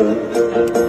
Müzik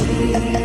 Yeah.